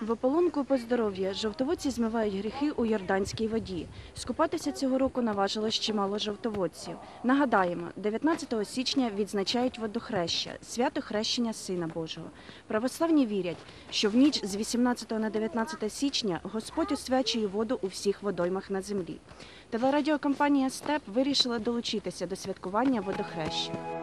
В ополонку по здоров'я жовтоводці змивають гріхи у Йорданській воді. Скупатися цього року наважилось чимало жовтоводців. Нагадаємо, 19 січня відзначають водохреща, свято хрещення Сина Божого. Православні вірять, що в ніч з 18 на 19 січня Господь освячує воду у всіх водоймах на землі. Телерадіокомпанія Степ вирішила долучитися до святкування водохреща.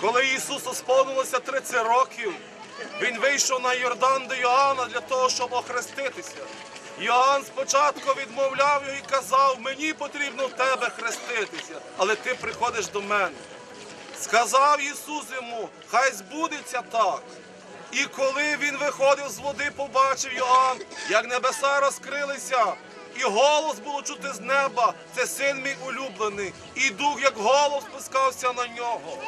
Коли Ісусу сповнилося 30 років, Він вийшов на Йордан до Йоанна для того, щоб охреститися. Йоанн спочатку відмовляв його і казав, мені потрібно в тебе хреститися, але ти приходиш до мене. Сказав Ісус йому, хай збудеться так. І коли він виходив з води, побачив Йоанн, як небеса розкрилися, і голос було чути з неба, це син мій улюблений, і дух, як голос спускався на нього.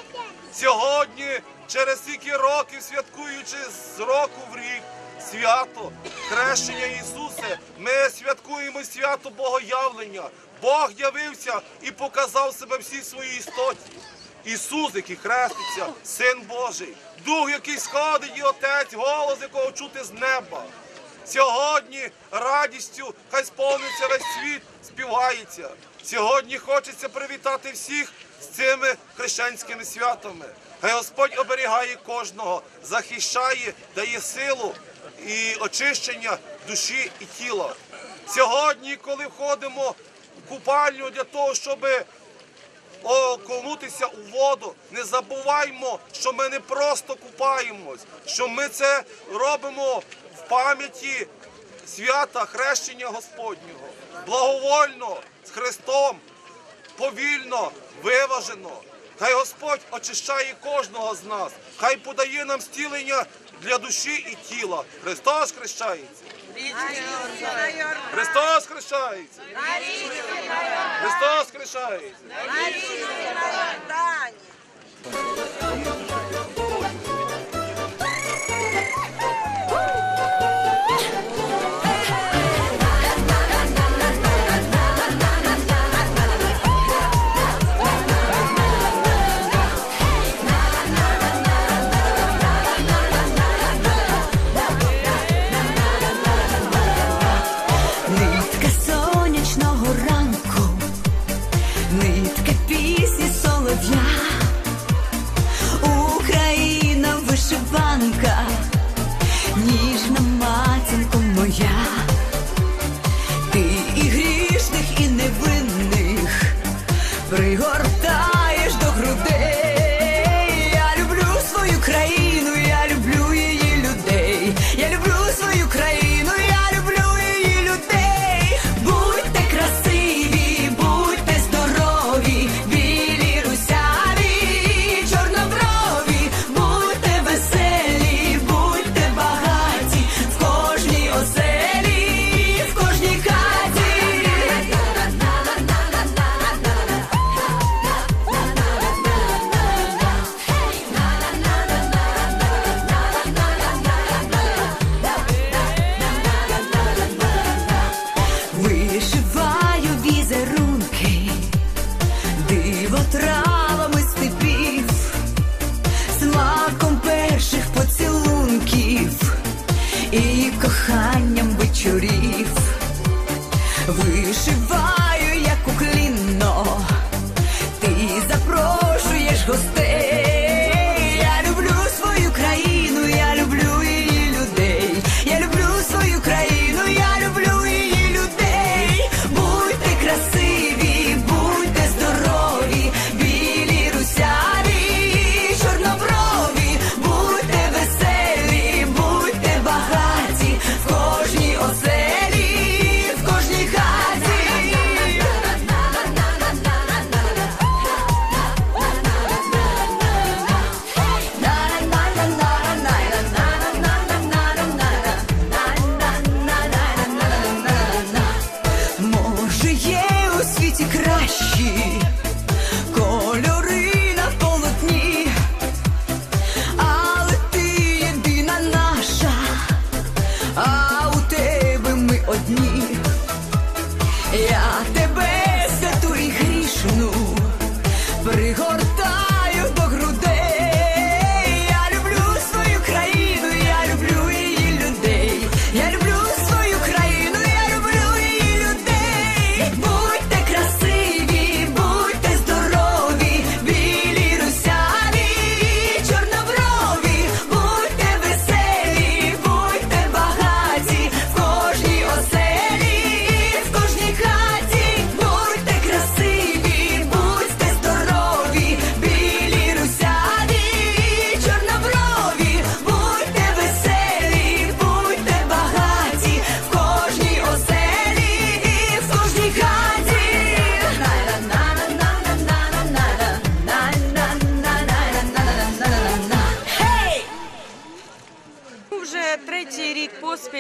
Сьогодні, через стільки років, святкуючи з року в рік свято хрещення Ісуса, ми святкуємо свято Богоявлення. Бог явився і показав себе всій своїй істоті. Ісус, який хреститься, Син Божий, Дух, який сходить, і Отець, голос, якого чути з неба. Сьогодні радістю хай сповниться весь світ, співається. Сьогодні хочеться привітати всіх з цими хрещенськими святами. Хай Господь оберігає кожного, захищає, дає силу і очищення душі і тіла. Сьогодні, коли входимо в купальню для того, щоби окунутися у воду. Не забуваймо, що ми не просто купаємось, що ми це робимо пам'яті свята хрещення Господнього. Благовольно з Христом, повільно, виважено. Хай Господь очищає кожного з нас, хай подає нам стілення для душі і тіла. Христос хрещається. Христос хрещається. Христос хрещається. З отравами степів, смаком перших поцілунків і коханням вечорів вишивав.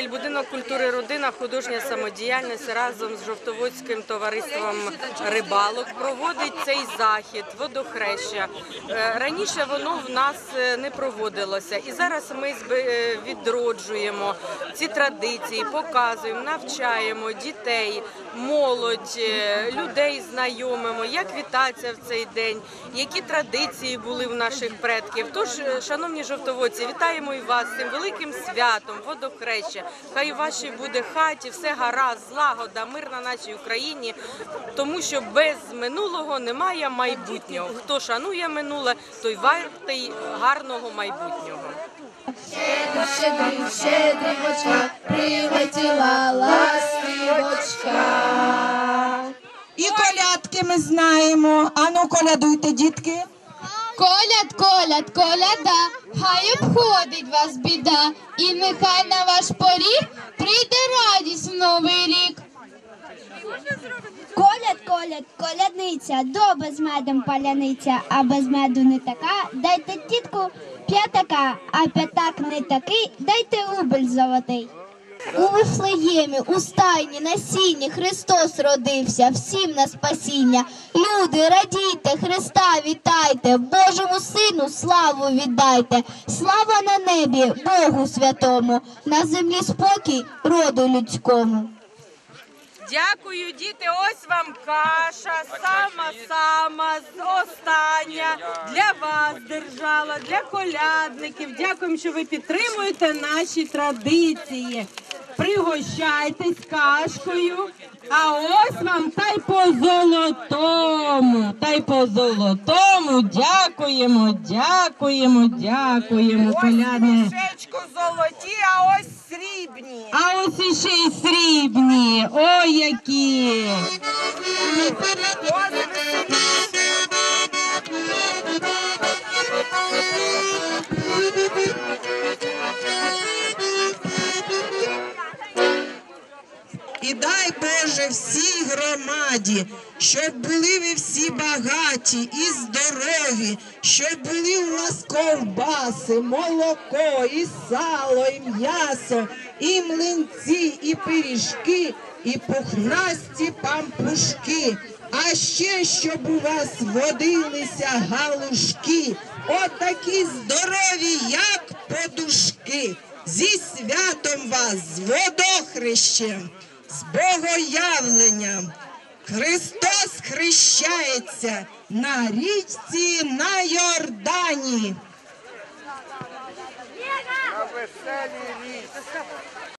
Рік культури родина художня самодіяльність разом з жовтоводським товариством рибалок проводить цей захід водохреща. Е, Раніше воно в нас е, не проводилося, і зараз ми е, відроджуємо ці традиції, показуємо, навчаємо дітей, молодь, людей знайомимо, як вітатися в цей день, які традиції були в наших предків. Тож, шановні жовтоводці, вітаємо і вас з цим великим святом, водохреща. Хай вашій буде хаті, все гаразд, злагода, мир на нашій Україні, тому що без минулого немає майбутнього. Хто шанує минуле, той вартий гарного майбутнього. Щедрий, щедрий бочка, прилетіла ластівочка. І колядки ми знаємо. Ану, колядуйте, дітки. Коляд, коляд, коляда, хай обходить вас біда, і нехай на ваш поріг прийде радість в новий рік. Коляд, коляд, колядниця, до без медом паляниця, а без меду не така. Дайте тітку п'ятака, а п'ятак не такий, дайте рубль золотий. У Вифлеємі, у стайні, на сіні Христос родився, всім на спасіння. Люди, радійте, Христа вітайте, Божому Сину славу віддайте. Слава на небі, Богу святому, на землі спокій роду людському. Дякую, діти. Ось вам каша, сама сама остання для вас держала, для колядників. Дякуємо, що ви підтримуєте наші традиції. Пригощайтесь кашкою. А ось вам та й по золотому. Та й по золотому. Дякуємо, дякуємо, дякуємо. Колядне. Мішечку золоті, а ось срібні. А ось іще й срібні. Ой, які. Багаті і здорові, щоб були у нас ковбаси, молоко, і сало, і м'ясо, і млинці, і пиріжки, і пухнасті пампушки. А ще щоб у вас водилися галушки, отакі здорові, як подушки. Зі святом вас, з водохрещем, з богоявленням. Христос хрещається на річці на Йордані.